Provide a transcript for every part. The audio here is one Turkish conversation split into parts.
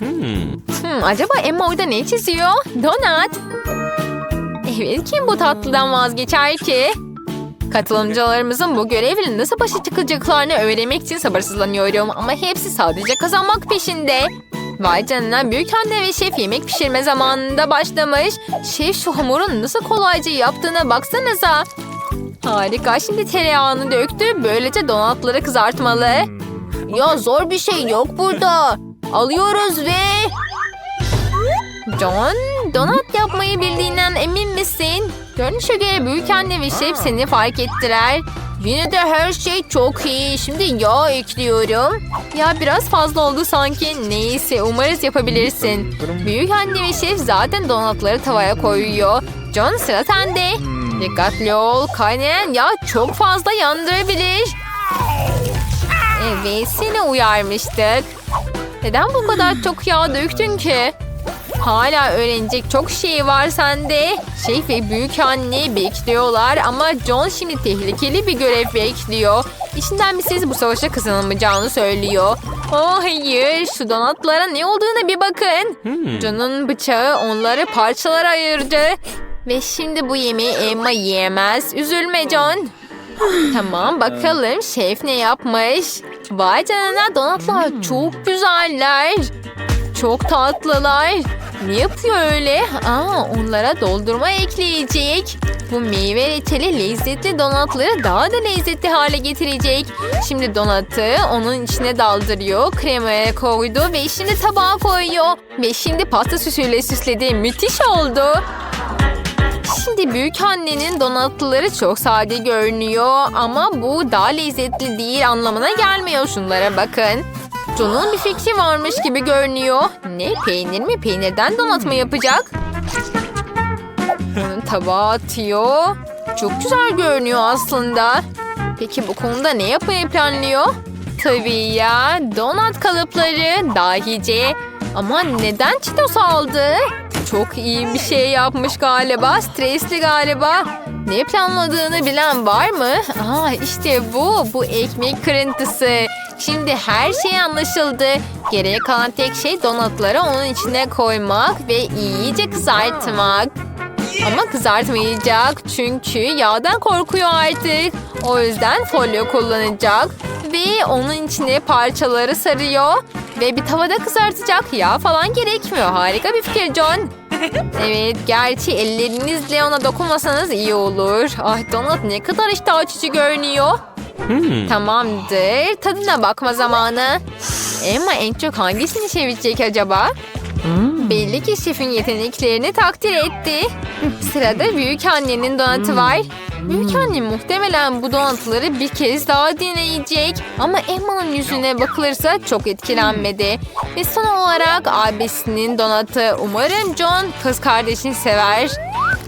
Hmm, acaba Emma orada ne çiziyor? Donat. Evet kim bu tatlıdan vazgeçer ki? Katılımcılarımızın bu görevle nasıl başa çıkacaklarını öğrenmek için sabırsızlanıyorum. Ama hepsi sadece kazanmak peşinde. Vay canına büyük anne ve şef yemek pişirme zamanında başlamış. Şef şu hamurun nasıl kolayca yaptığına baksanıza. Harika şimdi tereyağını döktü. Böylece donatları kızartmalı. Ya zor bir şey yok burada. Alıyoruz ve... John, donat yapmayı bildiğinden emin misin? Görünüşe göre büyük anne ve şef seni fark ettiler. Yine de her şey çok iyi. Şimdi yağ ekliyorum. Ya biraz fazla oldu sanki. Neyse umarız yapabilirsin. Büyük anne ve şef zaten donatları tavaya koyuyor. John sıra sende. Dikkatli ol. Kaynayan yağ çok fazla yandırabilir. Evet seni uyarmıştık. Neden bu kadar çok yağ döktün ki? Hala öğrenecek çok şey var sende. Şef ve büyük anne bekliyorlar ama John şimdi tehlikeli bir görev bekliyor. İçinden bir ses bu savaşa kazanılmayacağını söylüyor. Oh hayır şu donatlara ne olduğuna bir bakın. John'un bıçağı onları parçalara ayırdı. Ve şimdi bu yemeği Emma yiyemez. Üzülme John. Tamam bakalım şef ne yapmış. Vay canına donatlar çok güzeller. Çok tatlılar. Ne yapıyor öyle? Aa, onlara doldurma ekleyecek. Bu meyve reçeli lezzetli donatları daha da lezzetli hale getirecek. Şimdi donatı onun içine daldırıyor. Kremaya koydu ve şimdi tabağa koyuyor. Ve şimdi pasta süsüyle süsledi. Müthiş oldu. Şimdi büyük annenin donatları çok sade görünüyor ama bu daha lezzetli değil anlamına gelmiyor şunlara bakın. John'un bir fikri varmış gibi görünüyor. Ne peynir mi peynirden donat mı yapacak? Tabağa atıyor. Çok güzel görünüyor aslında. Peki bu konuda ne yapmayı planlıyor? Tabii ya donat kalıpları dahice. Ama neden çitos aldı? Çok iyi bir şey yapmış galiba. Stresli galiba. Ne planladığını bilen var mı? Aa işte bu. Bu ekmek kırıntısı. Şimdi her şey anlaşıldı. Geriye kalan tek şey donatları onun içine koymak ve iyice kızartmak. Ama kızartmayacak çünkü yağdan korkuyor artık. O yüzden folyo kullanacak ve onun içine parçaları sarıyor ve bir tavada kızartacak. Yağ falan gerekmiyor. Harika bir fikir John. Evet, gerçi ellerinizle ona dokunmasanız iyi olur. Ah donut ne kadar iştah açıcı görünüyor. Tamamdır. Tadına bakma zamanı. Emma en çok hangisini sevecek acaba? Belli ki şefin yeteneklerini takdir etti. Sırada büyük annenin donatı var. Büyük anne muhtemelen bu donatları bir kez daha deneyecek. Ama Emma'nın yüzüne bakılırsa çok etkilenmedi. Ve son olarak abisinin donatı. Umarım John kız kardeşini sever.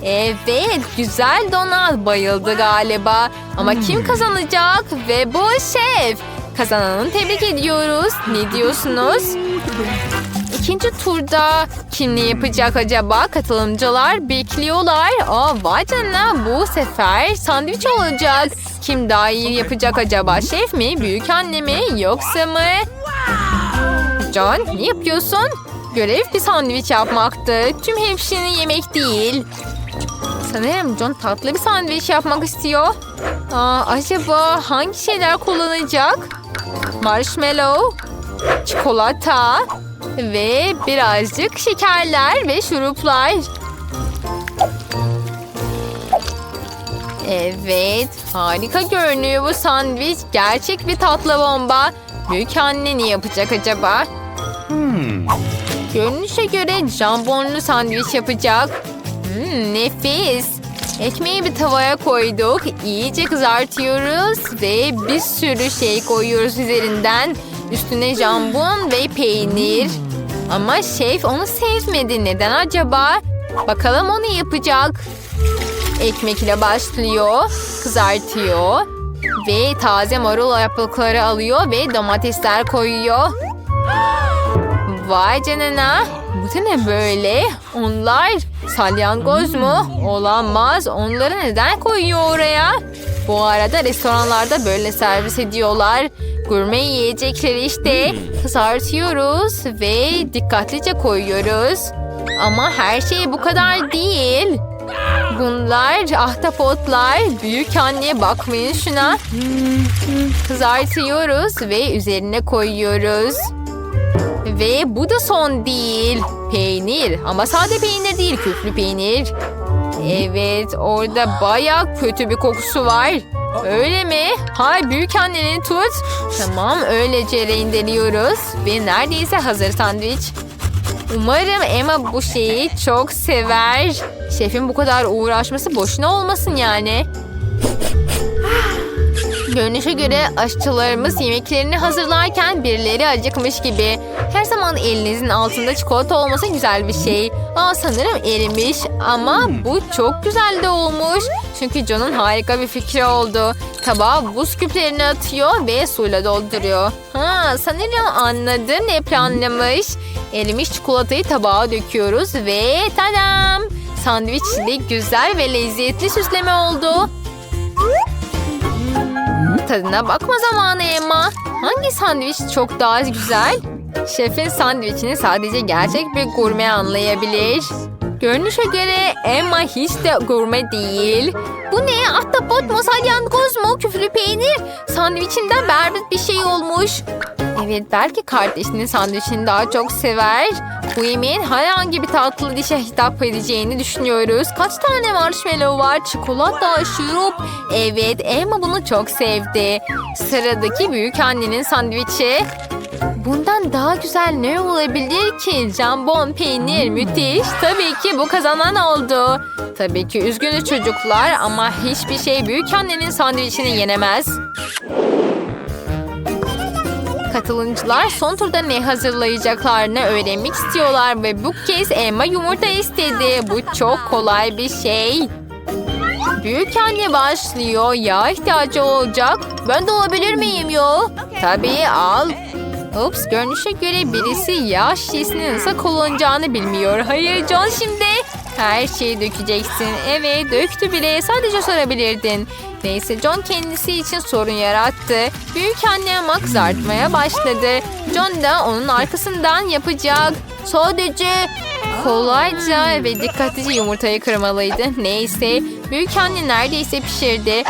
Evet güzel donat bayıldı galiba. Ama kim kazanacak? Ve bu şef. Kazananı tebrik ediyoruz. Ne diyorsunuz? İkinci turda kim ne yapacak acaba? Katılımcılar bekliyorlar. Aa, vay canına bu sefer sandviç olacak. Kim daha iyi yapacak acaba? Şef mi? Büyük anne mi? Yoksa mı? John ne yapıyorsun? Görev bir sandviç yapmaktı. Tüm hepsini yemek değil. Sanırım John tatlı bir sandviç yapmak istiyor. Aa, acaba hangi şeyler kullanacak? Marshmallow, çikolata ve birazcık şekerler ve şuruplar. Evet, harika görünüyor bu sandviç. Gerçek bir tatlı bomba. Büyük anne ne yapacak acaba? Görünüşe göre jambonlu sandviç yapacak. Hmm, nefis. Ekmeği bir tavaya koyduk. İyice kızartıyoruz ve bir sürü şey koyuyoruz üzerinden. Üstüne jambon ve peynir. Ama şef onu sevmedi. Neden acaba? Bakalım o ne yapacak? Ekmek ile başlıyor. Kızartıyor. Ve taze marul yaprakları alıyor ve domatesler koyuyor. Vay canına. Bu da ne böyle? Onlar salyangoz mu? Olamaz. Onları neden koyuyor oraya? Bu arada restoranlarda böyle servis ediyorlar. Gurme yiyecekleri işte kızartıyoruz ve dikkatlice koyuyoruz. Ama her şey bu kadar değil. Bunlar ahtapotlar. Büyük anne bakmayın şuna. Kızartıyoruz ve üzerine koyuyoruz. Ve bu da son değil. Peynir ama sade peynir değil küflü peynir. Evet orada baya kötü bir kokusu var. Öyle mi? Hay büyük anneni tut. Tamam öylece rendeliyoruz. Ve neredeyse hazır sandviç. Umarım Emma bu şeyi çok sever. Şefin bu kadar uğraşması boşuna olmasın yani. Görünüşe göre aşçılarımız yemeklerini hazırlarken birileri acıkmış gibi. Her zaman elinizin altında çikolata olması güzel bir şey. Aa sanırım erimiş ama bu çok güzel de olmuş. Çünkü John'un harika bir fikri oldu. Tabağa buz küplerini atıyor ve suyla dolduruyor. Ha sanırım anladı ne planlamış. Erimiş çikolatayı tabağa döküyoruz ve tadam! Sandviçli güzel ve lezzetli süsleme oldu. Tadına bakma zamanı Emma. Hangi sandviç çok daha güzel? Şefin sandviçini sadece gerçek bir gurme anlayabilir. Görünüşe göre Emma hiç de gurme değil. Bu ne? Ahtapot mu? Salyangoz mu? Küflü peynir? Sandviçinden berbat bir şey olmuş. Evet belki kardeşinin sandviçini daha çok sever. Bu yemeğin herhangi bir tatlı dişe hitap edeceğini düşünüyoruz. Kaç tane marshmallow var? Çikolata, şurup. Evet Emma bunu çok sevdi. Sıradaki büyük annenin sandviçi. Bundan daha güzel ne olabilir ki? Jambon, peynir müthiş. Tabii ki bu kazanan oldu. Tabii ki üzgünüz çocuklar ama hiçbir şey büyük annenin sandviçini yenemez. Katılımcılar son turda ne hazırlayacaklarını öğrenmek istiyorlar ve bu kez Emma yumurta istedi. Bu çok kolay bir şey. Büyük anne başlıyor. Yağ ihtiyacı olacak. Ben de olabilir miyim ya? Tabii al. Ups görünüşe göre birisi yağ şişesini nasıl kullanacağını bilmiyor. Hayır John şimdi. Her şeyi dökeceksin. Evet döktü bile. Sadece sorabilirdin. Neyse John kendisi için sorun yarattı. Büyük anne ama kızartmaya başladı. John da onun arkasından yapacak. Sadece kolayca ve dikkatlice yumurtayı kırmalıydı. Neyse büyük anne neredeyse pişirdi.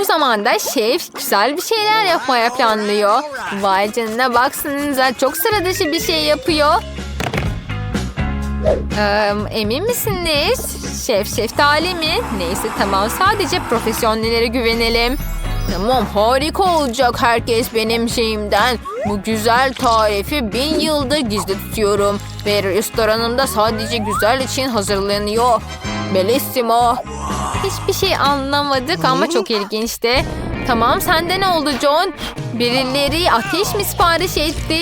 Bu zamanda şef güzel bir şeyler yapmaya planlıyor. Vay canına baksanıza çok sıra dışı bir şey yapıyor. Ee, emin misiniz? Şef şeftali mi? Neyse tamam sadece profesyonellere güvenelim. Tamam harika olacak herkes benim şeyimden. Bu güzel tarifi bin yıldır gizli tutuyorum. Ve restoranımda sadece güzel için hazırlanıyor. Bellissimo. Hiçbir şey anlamadık ama çok ilginçti. Tamam sende ne oldu John? Birileri ateş mi sipariş etti?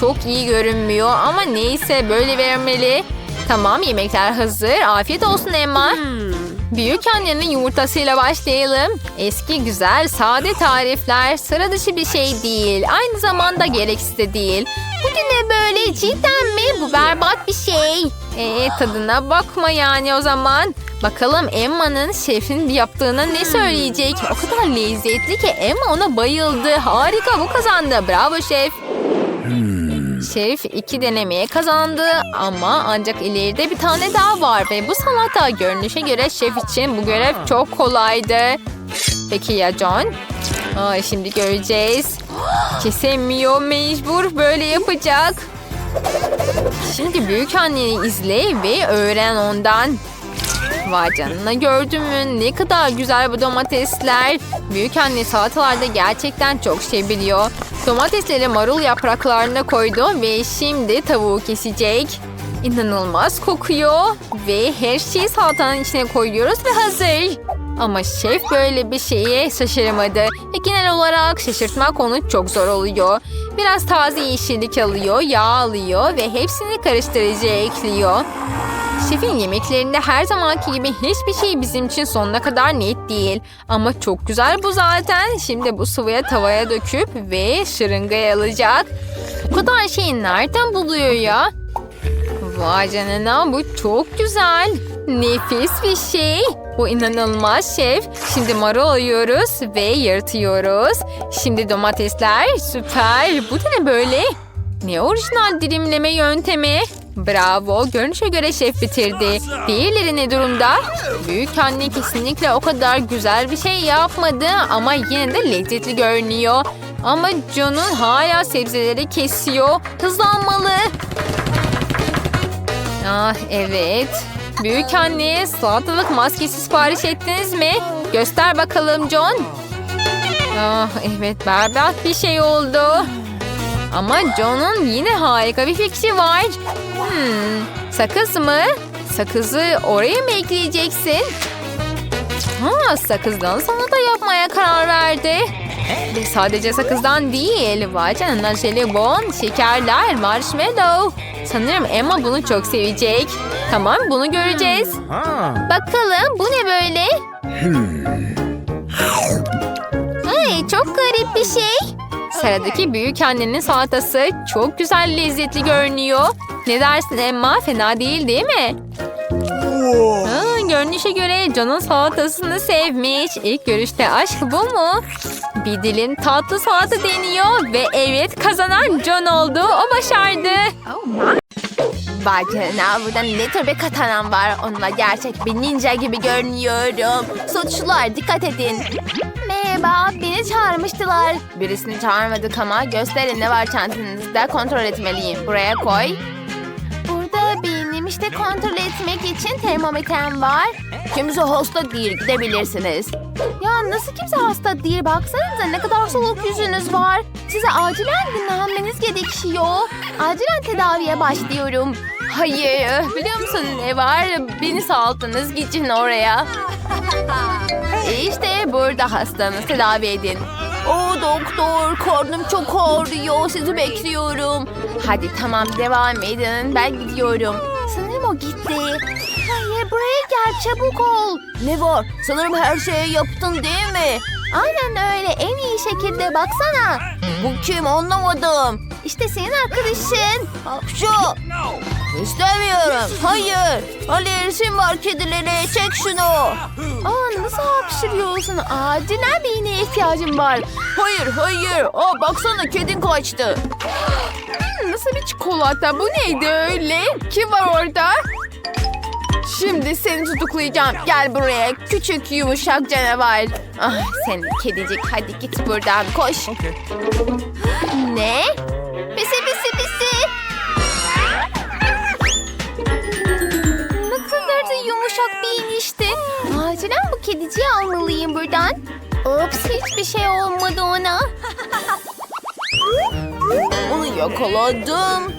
Çok iyi görünmüyor ama neyse böyle vermeli. Tamam yemekler hazır. Afiyet olsun Emma. Büyük annenin yumurtasıyla başlayalım. Eski güzel sade tarifler sıra dışı bir şey değil. Aynı zamanda gereksiz de değil. Bu ne böyle cidden mi? Bu berbat bir şey. Ee, tadına bakma yani o zaman. Bakalım Emma'nın şefin yaptığına ne söyleyecek? O kadar lezzetli ki Emma ona bayıldı. Harika bu kazandı. Bravo şef. Şef iki denemeye kazandı ama ancak ileride bir tane daha var ve bu salata görünüşe göre şef için bu görev çok kolaydı. Peki ya John? Aa, şimdi göreceğiz. Kesemiyor mecbur böyle yapacak. Şimdi büyük anneni izle ve öğren ondan. Vay canına gördün mü? Ne kadar güzel bu domatesler. Büyük anne salatalarda gerçekten çok şey biliyor. Domatesleri marul yapraklarına koydu ve şimdi tavuğu kesecek. İnanılmaz kokuyor ve her şeyi salatanın içine koyuyoruz ve hazır. Ama şef böyle bir şeye şaşırmadı ve genel olarak şaşırtmak onu çok zor oluyor. Biraz taze yeşillik alıyor, yağ alıyor ve hepsini karıştırıcıya ekliyor. Şefin yemeklerinde her zamanki gibi hiçbir şey bizim için sonuna kadar net değil. Ama çok güzel bu zaten. Şimdi bu sıvıya tavaya döküp ve şırıngaya alacak. Bu kadar şeyi nereden buluyor ya? Vay canına bu çok güzel. Nefis bir şey. Bu inanılmaz şef. Şimdi marul alıyoruz ve yırtıyoruz. Şimdi domatesler. Süper. Bu da ne böyle? Ne orijinal dilimleme yöntemi. Bravo. Görünüşe göre şef bitirdi. Diğerleri ne durumda? Büyük anne kesinlikle o kadar güzel bir şey yapmadı ama yine de lezzetli görünüyor. Ama John'un hala sebzeleri kesiyor. Hızlanmalı. Ah evet. Büyük anne salatalık maskesi sipariş ettiniz mi? Göster bakalım John. Ah evet berbat bir şey oldu. Ama John'un yine harika bir fikri var. Hmm, sakız mı? Sakızı oraya mı ekleyeceksin? Ha, sakızdan salata yapmaya karar verdi. Ve sadece sakızdan değil. Vay canına jelibon, şekerler, marshmallow. Sanırım Emma bunu çok sevecek. Tamam bunu göreceğiz. Bakalım bu ne böyle? Ay, çok garip bir şey. Sıradaki büyük annenin salatası çok güzel lezzetli görünüyor. Ne dersin Emma? Fena değil değil mi? Ha, görünüşe göre John'un salatasını sevmiş. İlk görüşte aşk bu mu? Bir dilim tatlı salata deniyor ve evet kazanan John oldu. O başardı. Vay canına burada ne tür bir katanam var. Onunla gerçek bir ninja gibi görünüyorum. Suçlular dikkat edin. Merhaba beni çağırmıştılar. Birisini çağırmadık ama gösterin ne var çantanızda kontrol etmeliyim. Buraya koy. Burada benim işte kontrol etmek için termometrem var. Kimse hasta değil gidebilirsiniz. Ya nasıl kimse hasta değil baksanıza ne kadar soluk yüzünüz var. Size acilen dinlenmeniz gerekiyor. Acilen tedaviye başlıyorum. Hayır biliyor musun ne var? Beni sağalttınız gidin oraya. İşte burada hastanız tedavi edin. O doktor karnım çok ağrıyor sizi bekliyorum. Hadi tamam devam edin ben gidiyorum. Sanırım o gitti. Hayır buraya gel çabuk ol. Ne var sanırım her şeyi yaptın değil mi? Aynen öyle en iyi şekilde baksana. Bu kim anlamadım. İşte senin arkadaşın. Şu. İstemiyorum. Hayır. Alerjim var kedilere. Çek şunu. Aa nasıl hapşırıyorsun? Acilen bir iğneye ihtiyacım var. Hayır hayır. Aa baksana kedin kaçtı. Hmm, nasıl bir çikolata? Bu neydi öyle? Kim var orada? Şimdi seni tutuklayacağım. Gel buraya küçük yumuşak canavar. Ah seni kedicik hadi git buradan koş. Ne? Pisi pisi pisi. Yumuşak bir inişti. Acilen bu kediciyi almalıyım buradan. Ups hiçbir şey olmadı ona. Onu yakaladım.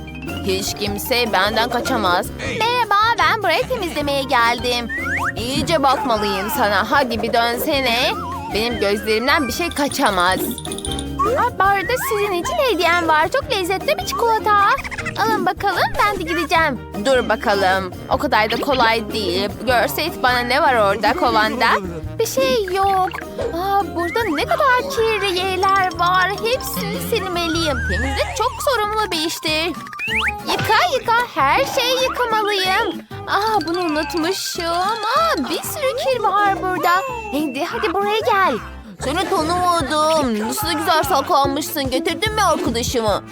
Hiç kimse benden kaçamaz. Merhaba ben burayı temizlemeye geldim. İyice bakmalıyım sana. Hadi bir dönsene. Benim gözlerimden bir şey kaçamaz. Aa, bu arada sizin için hediyem var. Çok lezzetli bir çikolata. Alın bakalım ben de gideceğim. Dur bakalım. O kadar da kolay değil. Görseydin bana ne var orada kovanda. Bir şey yok. Aa, burada ne kadar kirli yerler var. Hepsini silmeliyim. Temizlik çok sorumlu bir iştir. Yıka yıka her şeyi yıkamalıyım. Aa bunu unutmuşum. Aa bir sürü kir var burada. Hadi hadi buraya gel. Seni tanımadım. Nasıl güzel saklanmışsın. Getirdin mi arkadaşımı?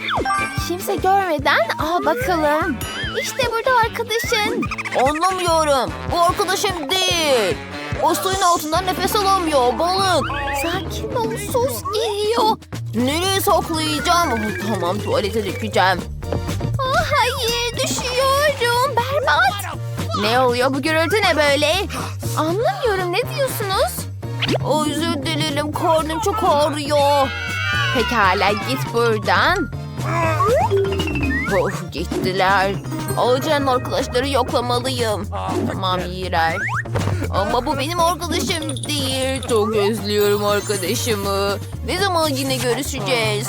Kimse görmeden al bakalım. İşte burada arkadaşın. Anlamıyorum. Bu arkadaşım değil. O suyun altından nefes alamıyor balık. Sakin ol sus geliyor. Nereye saklayacağım? Oh, tamam tuvalete dökeceğim. Oh, hayır düşüyorum berbat. Ne oluyor bu gürültü ne böyle? Anlamıyorum ne diyorsunuz? Özür dilerim karnım çok ağrıyor. Pekala git buradan. Of gittiler. Acilen arkadaşları yoklamalıyım. Tamam iyiler. Ama bu benim arkadaşım değil. Çok özlüyorum arkadaşımı. Ne zaman yine görüşeceğiz?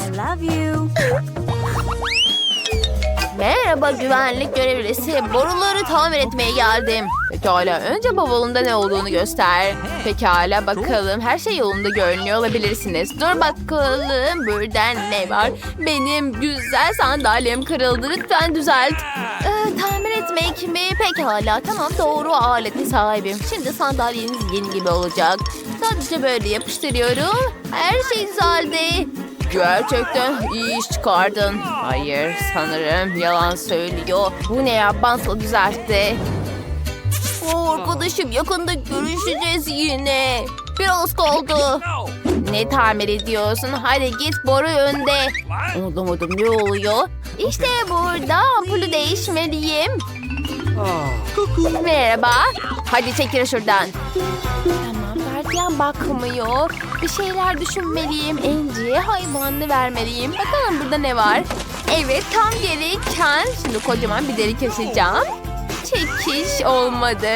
Merhaba güvenlik görevlisi. Boruları tamir etmeye geldim. Pekala önce bavulunda ne olduğunu göster. Pekala bakalım her şey yolunda görünüyor olabilirsiniz. Dur bakalım buradan ne var? Benim güzel sandalyem kırıldı lütfen düzelt. Ee, tamir etmek mi? Pekala tamam doğru alete sahibim. Şimdi sandalyeniz yeni gibi olacak. Sadece böyle yapıştırıyorum. Her şey düzeldi. Gerçekten iyi iş çıkardın. Hayır sanırım yalan söylüyor. Bu ne ya bantla düzeltti. Oo, arkadaşım yakında görüşeceğiz yine. Biraz kaldı. Ne tamir ediyorsun? Hadi git boru önde. Anlamadım ne oluyor? İşte burada ampulü değişmeliyim. Merhaba. Hadi çekil şuradan. Gardiyan bakmıyor. Bir şeyler düşünmeliyim. Enci'ye hayvanını vermeliyim. Bakalım burada ne var? Evet tam gereken. Şimdi kocaman bir delik açacağım. Çekiş olmadı.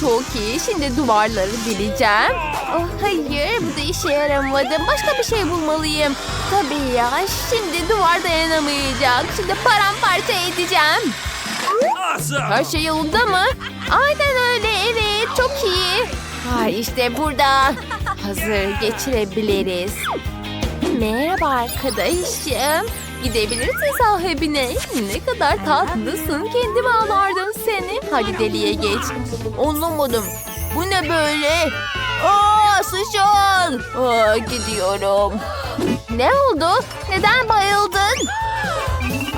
Çok iyi. Şimdi duvarları dileceğim. Oh hayır bu da işe yaramadı. Başka bir şey bulmalıyım. Tabii ya. Şimdi duvar dayanamayacak. Şimdi paramparça edeceğim. Her şey yolunda mı? Aynen öyle evet çok iyi. Ha işte burada. Hazır geçirebiliriz. Merhaba arkadaşım. Gidebilirsin sahibine. Ne kadar tatlısın. Kendime ağlardım seni. Hadi deliye geç. Anlamadım. Bu ne böyle? Aa sıçan. Aa, gidiyorum. Ne oldu? Neden bayıldın?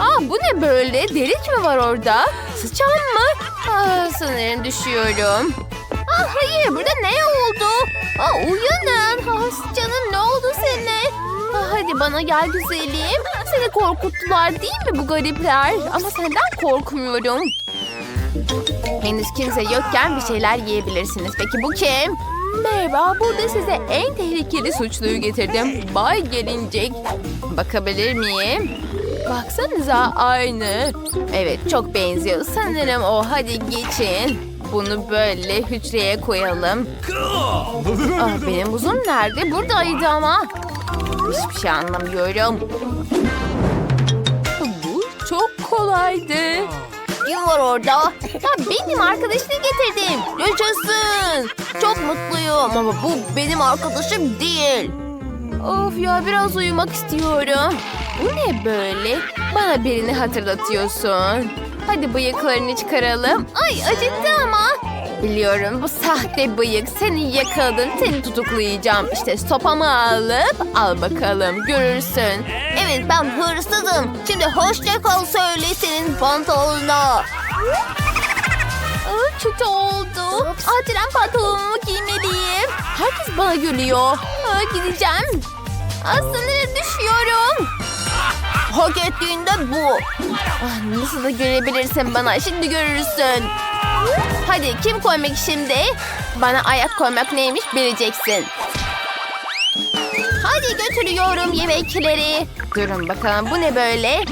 Aa bu ne böyle? Delik mi var orada? Sıçan mı? Aa, sanırım düşüyorum. Aa, hayır burada ne oldu? Aa, uyanın. Aa, sıçanın ne oldu seninle? Aa, hadi bana gel güzelim. Seni korkuttular değil mi bu garipler? Ama senden korkmuyorum. Henüz kimse yokken bir şeyler yiyebilirsiniz. Peki bu kim? Merhaba, burada size en tehlikeli suçluyu getirdim. Bay Gelincik. Bakabilir miyim? Baksanıza aynı. Evet çok benziyor. Sanırım o. Hadi geçin. Bunu böyle hücreye koyalım. Ah, benim buzum nerede? Buradaydı ama. Hiçbir şey anlamıyorum. Bu çok kolaydı. Kim var orada? Ya benim arkadaşını getirdim. Yaşasın. Çok mutluyum ama bu benim arkadaşım değil. Of ya biraz uyumak istiyorum. Bu ne böyle? Bana birini hatırlatıyorsun. Hadi bıyıklarını çıkaralım. Ay acıttı ama. Biliyorum bu sahte bıyık. Seni yakaladım, seni tutuklayacağım. İşte sopamı alıp al bakalım görürsün. Evet ben hırsızım. Şimdi hoşça kal söyle senin pantolonuna. Aa, kötü oldu. Acilen pantolonumu giymeliyim. Herkes bana gülüyor. Aa, gideceğim. Aslında düşüyorum. Hak ettiğinde bu. Ah, nasıl da görebilirsin bana. Şimdi görürsün. Hadi kim koymak şimdi? Bana ayak koymak neymiş bileceksin. Hadi götürüyorum yemekleri. Durun bakalım bu ne böyle?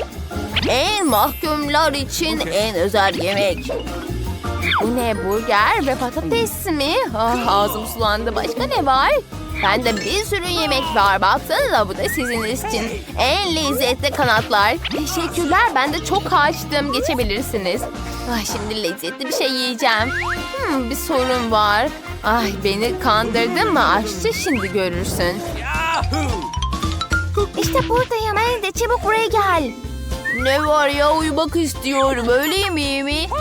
En mahkumlar için en özel yemek. Bu ne burger ve patates mi? Ah, ağzım sulandı. Başka ne var? Bende bir sürü yemek var. Baksanıza bu da sizin için. En lezzetli kanatlar. Teşekkürler. Ben de çok açtım. Geçebilirsiniz. Ay, şimdi lezzetli bir şey yiyeceğim. Hmm, bir sorun var. Ay beni kandırdın mı aşçı şimdi görürsün. İşte buradayım. Hadi çabuk buraya gel. Ne var ya uyumak istiyorum öyle mi?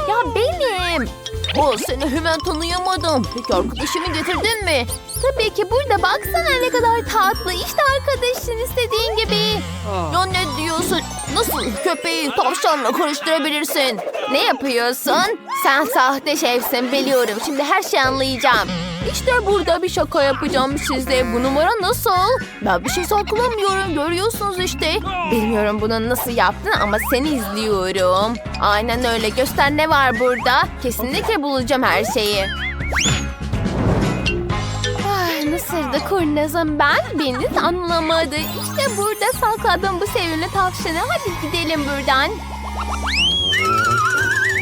Ya benim. O seni hemen tanıyamadım. Peki arkadaşımı getirdin mi? Tabii ki burada baksana ne kadar tatlı. İşte arkadaşın istediğin gibi. Ya ne diyorsun? Nasıl köpeği tavşanla karıştırabilirsin? Ne yapıyorsun? Sen sahte şefsin biliyorum. Şimdi her şeyi anlayacağım. İşte burada bir şaka yapacağım size. Bu numara nasıl? Ben bir şey saklamıyorum. Görüyorsunuz işte. Bilmiyorum bunu nasıl yaptın ama seni izliyorum. Aynen öyle. Göster ne var burada. Kesinlikle bulacağım her şeyi. Ay, nasıldı kurnazım ben? Beni anlamadı. İşte burada sakladım bu sevimli tavşanı. Hadi gidelim buradan.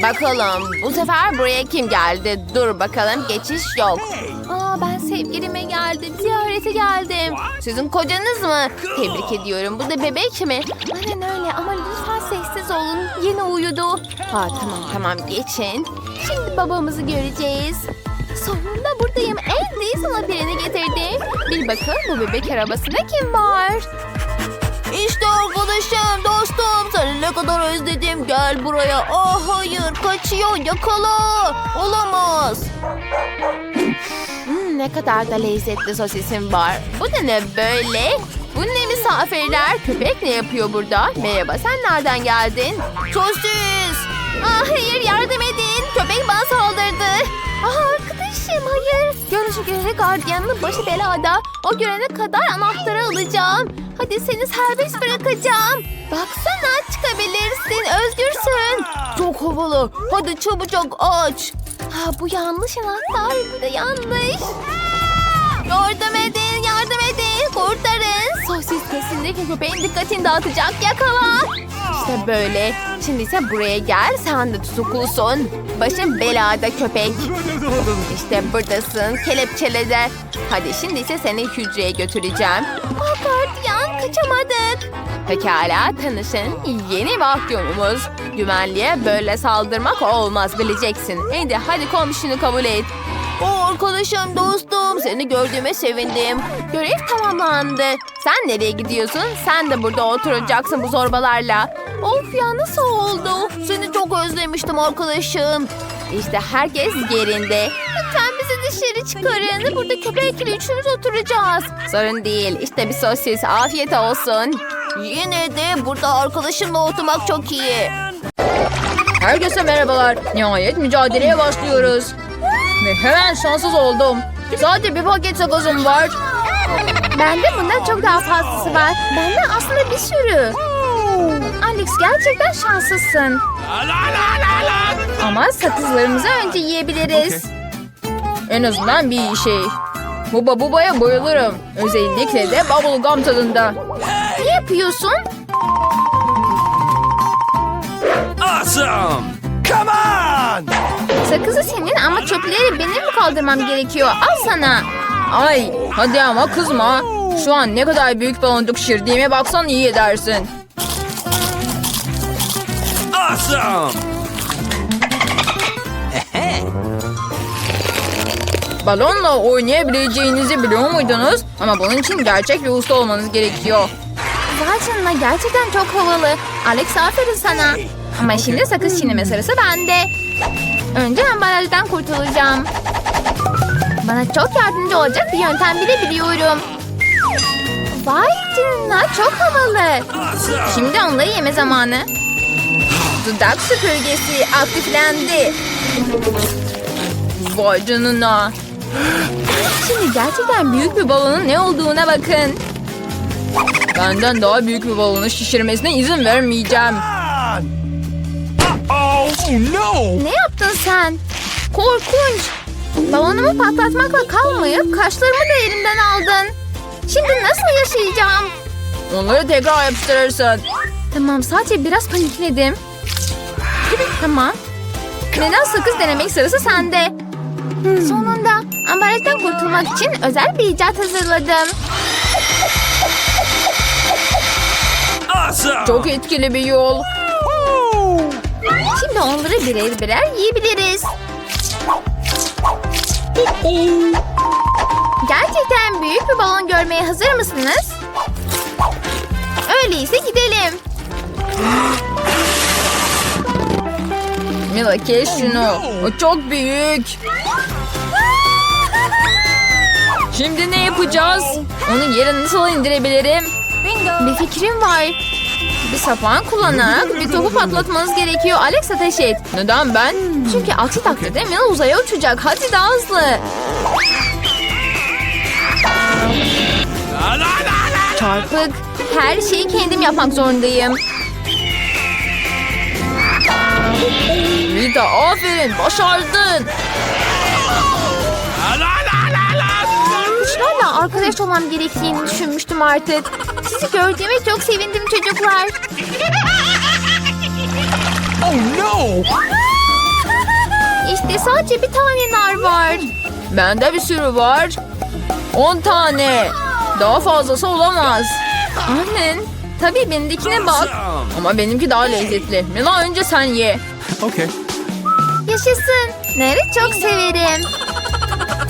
Bakalım bu sefer buraya kim geldi? Dur bakalım geçiş yok. Aa ben sevgilime geldim. Ziyarete geldim. Sizin kocanız mı? Tebrik ediyorum. Bu da bebek mi? Aynen öyle ama lütfen sessiz olun. Yeni uyudu. Ha tamam tamam geçin. Şimdi babamızı göreceğiz. Sonunda buradayım. En değil sana birini getirdim. Bir bakın bu bebek arabasında kim var? İşte arkadaşım. dostum. Seni ne kadar özledim. Gel buraya. Ah hayır, kaçıyor. Yakala. Olamaz. Hmm, ne kadar da lezzetli sosisim var. Bu da ne böyle? Bu ne misafirler? Köpek ne yapıyor burada? Merhaba, sen nereden geldin? Sosis! Ah hayır, yardım edin. Köpek bana saldırdı. Ah arkadaşım, hayır. Görünüşe göre gardiyanın başı belada. O görene kadar anahtarı alacağım. Hadi seni serbest bırakacağım. Baksana çıkabilirsin, özgürsün. Çok havalı. Hadi çabucak aç. Ha, bu yanlış anahtar, bu da yanlış. Yardım edin, yardım edin. Kurtarın. Sosis kesinlikle köpeğin dikkatini dağıtacak. Yakala. İşte böyle. Şimdi ise buraya gel. Sen de tutuklusun. Başın belada köpek. İşte buradasın. Kelepçelede. Hadi şimdi ise seni hücreye götüreceğim. Aa, gardiyan kaçamadık. Pekala tanışın. Yeni mahkumumuz. Güvenliğe böyle saldırmak olmaz bileceksin. Hadi hadi komşunu kabul et. O arkadaşım dostum seni gördüğüme sevindim. Görev tamamlandı. Sen nereye gidiyorsun? Sen de burada oturacaksın bu zorbalarla. Of ya nasıl oldu? Seni çok özlemiştim arkadaşım. İşte herkes yerinde. Lütfen bizi dışarı çıkarın. Burada köpekle üçümüz oturacağız. Sorun değil. İşte bir sosis. Afiyet olsun. Yine de burada arkadaşımla oturmak çok iyi. Herkese merhabalar. Nihayet mücadeleye başlıyoruz. Ve hemen şanssız oldum. Sadece bir paket sakızım var. Bende bundan çok daha fazlası var. Bende aslında bir sürü. Alex gerçekten şanslısın. Ama sakızlarımızı önce yiyebiliriz. En azından bir şey. Buba bubaya bayılırım. Özellikle de bubblegum tadında. Ne yapıyorsun? Awesome! Come on! Sakızı senin ama çöpleri benim mi kaldırmam gerekiyor? Al sana. Ay hadi ama kızma. Şu an ne kadar büyük baloncuk şişirdiğime baksan iyi edersin. Awesome! Balonla oynayabileceğinizi biliyor muydunuz? Ama bunun için gerçek bir usta olmanız gerekiyor. Vay canına gerçekten çok havalı. Alex aferin sana. Ama şimdi sakız çiğneme sırası bende. Önce ambalajdan kurtulacağım. Bana çok yardımcı olacak bir yöntem bile biliyorum. Vay canına çok havalı. Şimdi onları yeme zamanı. Dudak süpürgesi aktiflendi. Vay canına. Şimdi gerçekten büyük bir balonun ne olduğuna bakın. Benden daha büyük bir balonu şişirmesine izin vermeyeceğim. Oh no! Ne yaptın sen? Korkunç. Balonumu patlatmakla kalmayıp kaşlarımı da elimden aldın. Şimdi nasıl yaşayacağım? Onları tekrar yapıştırırsın. Tamam sadece biraz panikledim. Tamam. Neden sakız denemek sırası sende? Sonunda ambalajdan kurtulmak için özel bir icat hazırladım. Awesome! Çok etkili bir yol. Şimdi onları birer birer yiyebiliriz. Gerçekten büyük bir balon görmeye hazır mısınız? Öyleyse gidelim. Mila kes şunu. O çok büyük. Şimdi ne yapacağız? Onu yere nasıl indirebilirim? Bir fikrim var. Bir sapan kullanarak bir topu patlatmanız gerekiyor. Alex ateş et. Neden ben? Çünkü aksi takdirde Mila uzaya uçacak. Hadi daha hızlı. Çarpık. Her şeyi kendim yapmak zorundayım. Rita aferin başardın. Arkadaş olmam gerektiğini düşünmüştüm artık. Sizi gördüğüme çok sevindim çocuklar. Oh no! İşte sadece bir tane nar var. Bende bir sürü var. 10 tane. Daha fazlası olamaz. Annen. Tabii benimkine bak. Ama benimki daha lezzetli. Mila önce sen ye. Okay. Yaşasın. Narı çok severim.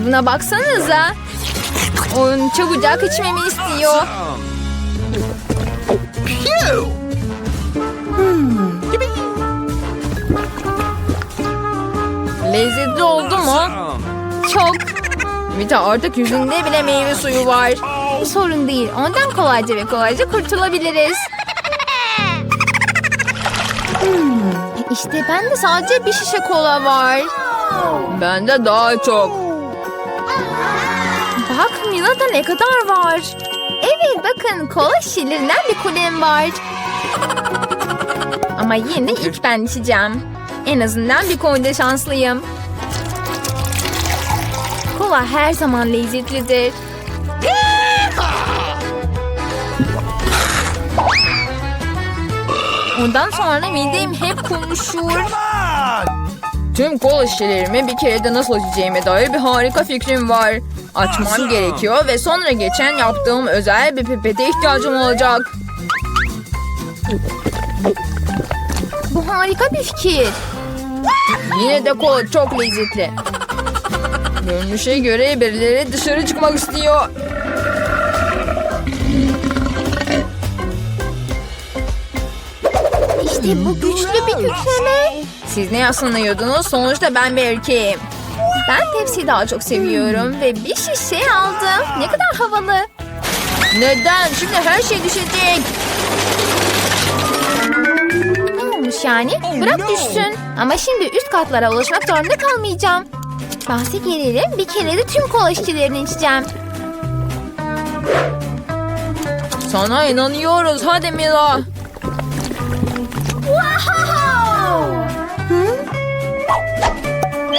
Siz buna baksanıza. Onu çabucak içmemi istiyor. Phew. Lezzetli oldu mu? Çok. Vida artık yüzünde bile meyve suyu var. Sorun değil. Ondan kolayca ve kolayca kurtulabiliriz. Hmm, İşte bende sadece bir şişe kola var. Bende daha çok. Bak Mila'da ne kadar var. Evet bakın kola şişelerinden bir kulem var. Ama yine de ilk ben içeceğim. En azından bir konuda şanslıyım. Kola her zaman lezzetlidir. Ondan sonra midem hep konuşur. Tüm kola şişelerimi bir kerede nasıl açacağıma dair bir harika fikrim var. Açmam gerekiyor ve sonra geçen yaptığım özel bir pipete ihtiyacım olacak. Bu harika bir fikir. Yine de kola çok lezzetli. Görünüşe göre birileri dışarı çıkmak istiyor. İşte bu güçlü bir kükreme. Siz ne yaslanıyordunuz? Sonuçta ben bir erkeğim. Ben tepsiyi daha çok seviyorum ve bir şişe aldım. Ne kadar havalı. Neden? Şimdi her şey düşecek. Ne olmuş yani? Oh, Bırak düşsün. Ama şimdi üst katlara ulaşmak zorunda kalmayacağım. Bahse gelelim bir kere de tüm kola şişelerini içeceğim. Sana inanıyoruz. Hadi Mila.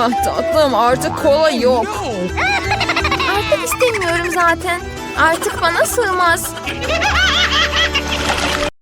Ah tatlım artık kola yok. Artık istemiyorum zaten. Artık bana sığmaz.